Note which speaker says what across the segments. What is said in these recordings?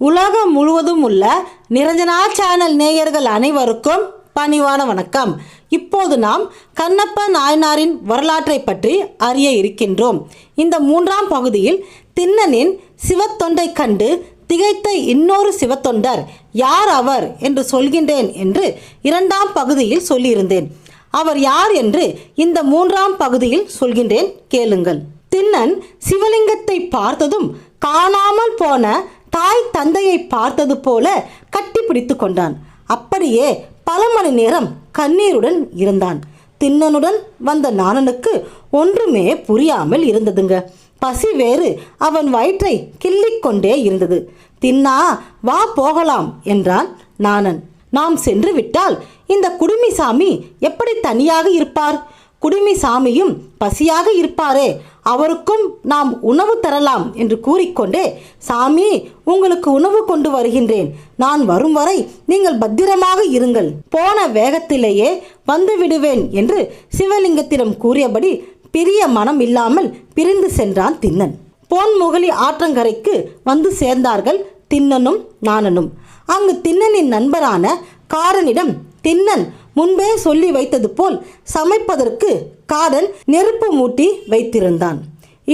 Speaker 1: உலகம் முழுவதும் உள்ள நிரஞ்சனா சேனல் நேயர்கள் அனைவருக்கும் பணிவான வணக்கம். இப்போது நாம் கண்ணப்ப நாயனாரின் வரலாற்றை பற்றி அறிய இருக்கின்றோம். இந்த மூன்றாம் பகுதியில் திண்ணனின் சிவத்தொண்டை கண்டு திகைத்த இன்னொரு சிவத்தொண்டர் யார் அவர் என்று சொல்கின்றேன் என்று இரண்டாம் பகுதியில் சொல்லியிருந்தேன். அவர் யார் என்று இந்த மூன்றாம் பகுதியில் சொல்கின்றேன் கேளுங்கள். திண்ணன் சிவலிங்கத்தை பார்த்ததும் காணாமல் போன தாய் தந்தையை பார்த்தது போல கட்டிப்பிடித்து கொண்டான். அப்படியே பல மணி நேரம் கண்ணீருடன் இருந்தான். திண்ணனுடன் வந்த நாணனுக்கு ஒன்றுமே புரியாமல் இருந்ததுங்க. பசி வேறு அவன் வயிற்றை கிள்ளிக்கொண்டே இருந்தது. தின்னா வா போகலாம் என்றான் நாணன். நாம் சென்று விட்டால் இந்த குடுமிசாமி எப்படி தனியாக இருப்பார்? குடுமி சாமியும் பசியாக இருப்பாரே அவருக்கும் நாம் உணவு தரலாம் என்று கூறிக்கொண்டே சாமி உங்களுக்கு உணவு கொண்டு வருகின்றேன். நான் வரும் வரை நீங்கள் பத்திரமாக இருங்கள். போன வேகத்திலேயே வந்து விடுவேன் என்று சிவலிங்கத்திடம் கூறியபடி பிரிய மனம் இல்லாமல் பிரிந்து சென்றான் திண்ணன் போன்முகலி ஆற்றங்கரைக்கு வந்து சேர்ந்தார்கள் திண்ணனும் நாணனும். அங்கு திண்ணனின் நண்பரான காரனிடம் திண்ணன் முன்பே சொல்லி வைத்தது போல் சமைப்பதற்கு காதன் நெருப்பு மூட்டி வைத்திருந்தான்.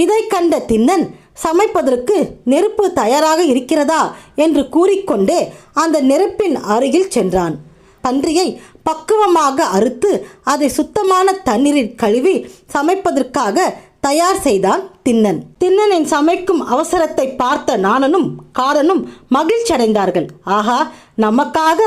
Speaker 1: இதை கண்ட திண்ணன் சமைப்பதற்கு நெருப்பு தயாராக இருக்கிறதா என்று கூறிக்கொண்டே அந்த நெருப்பின் அருகில் சென்றான். பன்றியை பக்குவமாக அறுத்து அதை சுத்தமான தண்ணீரில் கழுவி சமைப்பதற்காக தயார் செய்தான் திண்ணன் திண்ணனின் சமைக்கும் அவசரத்தை பார்த்த நாணனும் காரனும் மகிழ்ச்சி அடைந்தார்கள் ஆஹா நமக்காக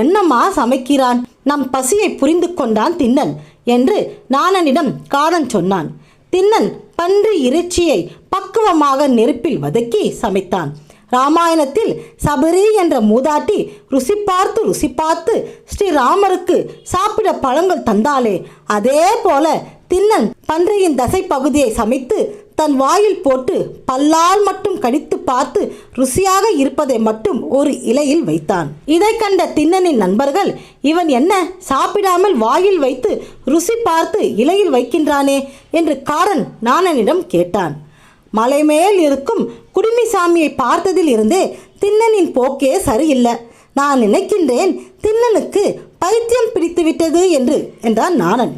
Speaker 1: என்னம்மா சமைக்கிறான்? நம் பசியை புரிந்து கொண்டான் திண்ணன் என்று நாணனிடம் காரன் சொன்னான். திண்ணன் பன்றி இறைச்சியை பக்குவமாக நெருப்பில் வதக்கி சமைத்தான். ராமாயணத்தில் சபரி என்ற மூதாட்டி ருசி பார்த்து ருசி பார்த்து ஸ்ரீராமருக்கு சாப்பிட பழங்கள் தந்தாலே அதே போல தின்னன் பன்றையின் தசை பகுதியை சமைத்து தன் வாயில் போட்டு பல்லால் மட்டும் கடித்து பார்த்து ருசியாக இருப்பதை மட்டும் ஒரு இலையில் வைத்தான். இதை கண்ட திண்ணனின் நண்பர்கள் இவன் என்ன சாப்பிடாமல் வாயில் வைத்து ருசி பார்த்து இலையில் வைக்கின்றானே? என்று காரன் நாணனிடம் கேட்டான். மலைமேல் இருக்கும் குடுமிசாமியை பார்த்ததில் இருந்தே திண்ணனின் போக்கே சரியில்லை. நான் நினைக்கின்றேன் திண்ணனுக்கு பைத்தியம் பிடித்து விட்டது என்று என்றான் நாணன்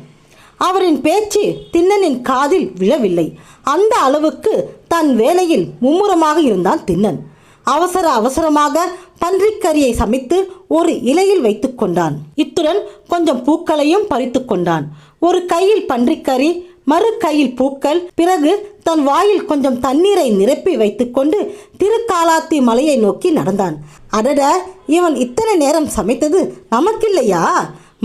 Speaker 1: அவரின் பேச்சு திண்ணனின் காதில் விழவில்லை. அந்த அளவுக்கு தன் வேலையில் மும்முரமாக இருந்தான் திண்ணன் அவசர அவசரமாக பன்றிக்கறியை சமைத்து ஒரு இலையில் வைத்து கொண்டான். இத்துடன் கொஞ்சம் பூக்களையும் பறித்து கொண்டான். ஒரு கையில் பன்றிக்கறி மறு கையில் பூக்கள் பிறகு தன் வாயில் கொஞ்சம் தண்ணீரை நிரப்பி வைத்துக்கொண்டு திருக்காலாத்தி மலையை நோக்கி நடந்தான். அடட இவன் இத்தனை நேரம் சமைத்தது நமக்கில்லையா?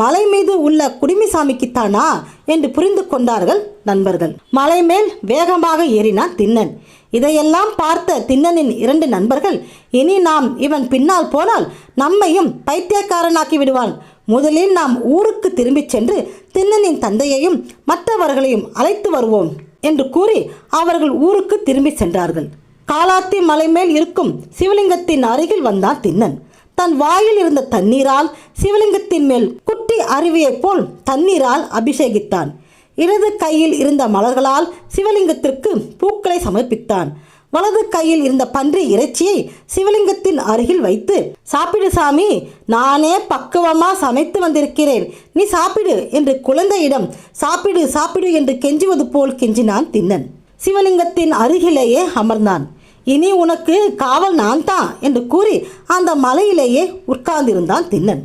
Speaker 1: மலை மீது உள்ள குடிமிசாமிக்குத்தானா என்று புரிந்து கொண்டார்கள் நண்பர்கள். மலை மேல் வேகமாக ஏறினான் திண்ணன் இதையெல்லாம் பார்த்த திண்ணனின் இரண்டு நண்பர்கள் இனி நாம் இவன் பின்னால் போனால் நம்மையும் பைத்தியக்காரனாக்கி விடுவான். முதலில் நாம் ஊருக்கு திரும்பிச் சென்று திண்ணனின் தந்தையையும் மற்றவர்களையும் அழைத்து வருவோம் என்று கூறி அவர்கள் ஊருக்கு திரும்பி சென்றார்கள். காலாத்தி மலை மேல் இருக்கும் சிவலிங்கத்தின் அருகில் வந்தான் திண்ணன் தன் வாயில் இருந்த தண்ணீரால் சிவலிங்கத்தின் மேல் குட்டி அருவியைப் போல் தண்ணீரால் அபிஷேகித்தான். இடது கையில் இருந்த மலர்களால் சிவலிங்கத்திற்கு பூக்களை சமர்ப்பித்தான். வலது கையில் இருந்த பன்றி இறைச்சியை சிவலிங்கத்தின் அருகில் வைத்து சாப்பிடு சாமி நானே பக்குவமா சமைத்து வந்திருக்கிறேன். நீ சாப்பிடு என்று குழந்தையிடம் சாப்பிடு சாப்பிடு என்று கெஞ்சுவது போல் கெஞ்சினான் தின்னன். சிவலிங்கத்தின் அருகிலேயே அமர்ந்தான். இனி உனக்கு காவல் நான் தான் என்று கூறி அந்த மலையிலேயே உட்கார்ந்திருந்தான் தின்னன்.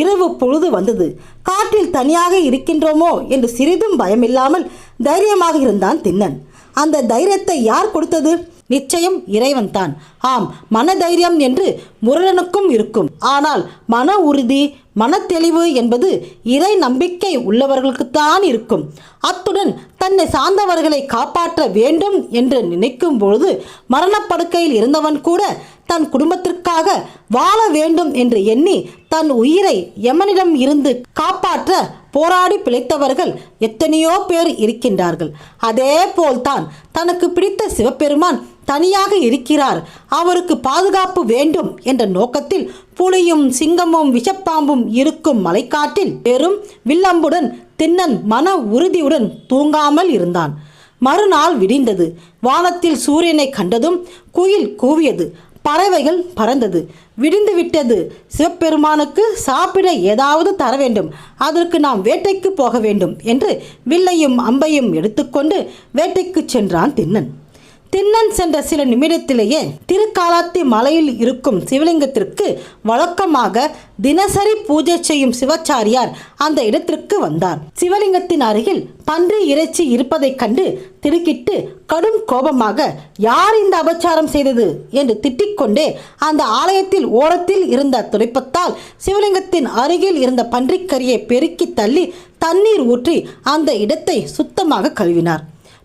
Speaker 1: இரவு பொழுது வந்தது. காற்றில் தனியாக இருக்கின்றோமோ என்று சிறிதும் பயமில்லாமல் தைரியமாக இருந்தான் தின்னன். அந்த தைரியத்தை யார் கொடுத்தது? நிச்சயம் இறைவன்தான். ஆம் மன தைரியம் என்று முரளனுக்கும் இருக்கும். ஆனால் மன உறுதி மனத்தெளிவு என்பது இறை நம்பிக்கை உள்ளவர்களுக்குத்தான் இருக்கும். அத்துடன் தன்னை சார்ந்தவர்களை காப்பாற்ற வேண்டும் என்று நினைக்கும் பொழுது மரணப்படுக்கையில் இருந்தவன் கூட தன் குடும்பத்திற்காக வாழ வேண்டும் என்று எண்ணி தன் உயிரை எமனிடம் இருந்து காப்பாற்ற போராடி பிழைத்தவர்கள் எத்தனையோ பேர் இருக்கின்றார்கள். அதே போல்தான் தனக்கு பிடித்த சிவபெருமான் தனியாக இருக்கிறார். அவருக்கு பாதுகாப்பு வேண்டும் என்ற நோக்கத்தில் புலியும் சிங்கமும் விஷப்பாம்பும் இருக்கும் மலைக்காட்டில் பெரும் வில்லம்புடன் திண்ணன் மன உறுதியுடன் தூங்காமல் இருந்தான். மறுநாள் விடிந்தது. வானத்தில் சூரியனை கண்டதும் குயில் கூவியது. பறவைகள் பறந்தது. விடிந்து விட்டது. சிவபெருமானுக்கு சாப்பிட ஏதாவது தர வேண்டும். அதற்கு நாம் வேட்டைக்கு போக வேண்டும் என்று வில்லையும் அம்பையும் எடுத்துக்கொண்டு வேட்டைக்கு சென்றான் தின்னன். திண்ணன் சென்ற சில நிமிடத்திலேயே திருக்காலாத்தி மலையில் இருக்கும் சிவலிங்கத்திற்கு வழக்கமாக தினசரி பூஜை செய்யும் சிவாச்சாரியார் அந்த இடத்திற்கு வந்தார். சிவலிங்கத்தின் அருகில் பன்றி இறைச்சி இருப்பதைக் கண்டு திடுக்கிட்டு கடும் கோபமாக யார் இந்த அபச்சாரம் செய்தது? என்று திட்டிக்கொண்டே அந்த ஆலயத்தில் ஓரத்தில் இருந்த துடைப்பத்தால் சிவலிங்கத்தின் அருகில் இருந்த பன்றிக்கரியை பெருக்கி தள்ளி தண்ணீர் ஊற்றி அந்த இடத்தை சுத்தமாக கழுவினார்.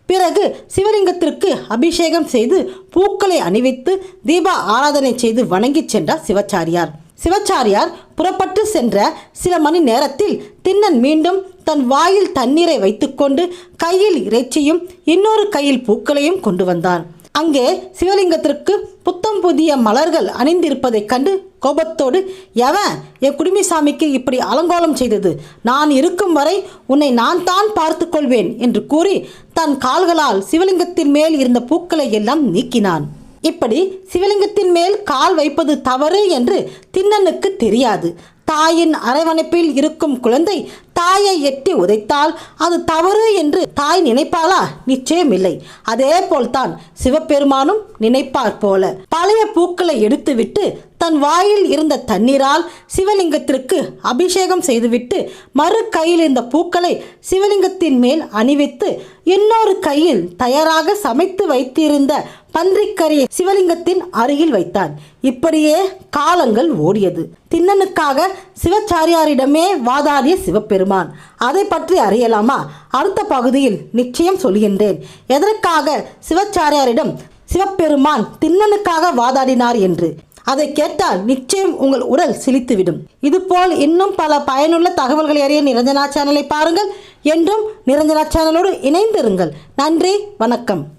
Speaker 1: பிறகு சிவலிங்கத்திற்கு அபிஷேகம் செய்து பூக்களை அணிவித்து தீப ஆராதனை செய்து வணங்கிச் சென்றார் சிவச்சாரியார். சிவச்சாரியார் புறப்பட்டு சென்ற சில மணி நேரத்தில் திண்ணன் மீண்டும் தன் வாயில் தண்ணீரை வைத்துக்கொண்டு கையில் இறைச்சியும் இன்னொரு கையில் பூக்களையும் கொண்டு வந்தான். அங்கே சிவலிங்கத்திற்கு புத்தம் புதிய மலர்கள் அணிந்திருப்பதைக் கண்டு கோபத்தோடு எவன் என் குடுமிசாமிக்கு இப்படி அலங்கோலம் செய்தது? நான் இருக்கும் வரை உன்னை நான் தான் பார்த்து கொள்வேன் என்று கூறி தன் கால்களால் சிவலிங்கத்தின் மேல் இருந்த பூக்களை எல்லாம் நீக்கினான். இப்படி சிவலிங்கத்தின் மேல் கால் வைப்பது தவறு என்று தின்னனுக்கு தெரியாது. தாயின் அரவணைப்பில் இருக்கும் குழந்தை தாயை எட்டி உதைத்தால் அது தவறு என்று தாய் நினைப்பாளா? நிச்சயம் இல்லை அதே போல்தான் சிவபெருமானும் நினைப்பார் போல. பழைய பூக்களை எடுத்துவிட்டு தன் வாயில் இருந்த தண்ணீரால் சிவலிங்கத்திற்கு அபிஷேகம் செய்துவிட்டு மறு கையில் இருந்த பூக்களை சிவலிங்கத்தின் மேல் அணிவித்து இன்னொரு கையில் தயாராக சமைத்து வைத்திருந்த பன்றிக்கரியை சிவலிங்கத்தின் அருகில் வைத்தான். இப்படியே காலங்கள் ஓடியது. திண்ணனுக்காக சிவச்சாரியாரிடமே வாதாடிய சிவபெருமான் அதை பற்றி அறியலாமா? அடுத்த பகுதியில் நிச்சயம் சொல்கின்றேன். எதற்காக சிவச்சாரியாரிடம் சிவபெருமான் தின்னனுக்காக வாதாடினார் என்று? அதை கேட்டால் நிச்சயம் உங்கள் உடல் சிலித்துவிடும். இதுபோல் இன்னும் பல பயனுள்ள தகவல்கள் அறிய நிரஞ்சனா சேனலை பாருங்கள். என்றும் நிரஞ்சனா சேனலோடு இணைந்திருங்கள். நன்றி வணக்கம்.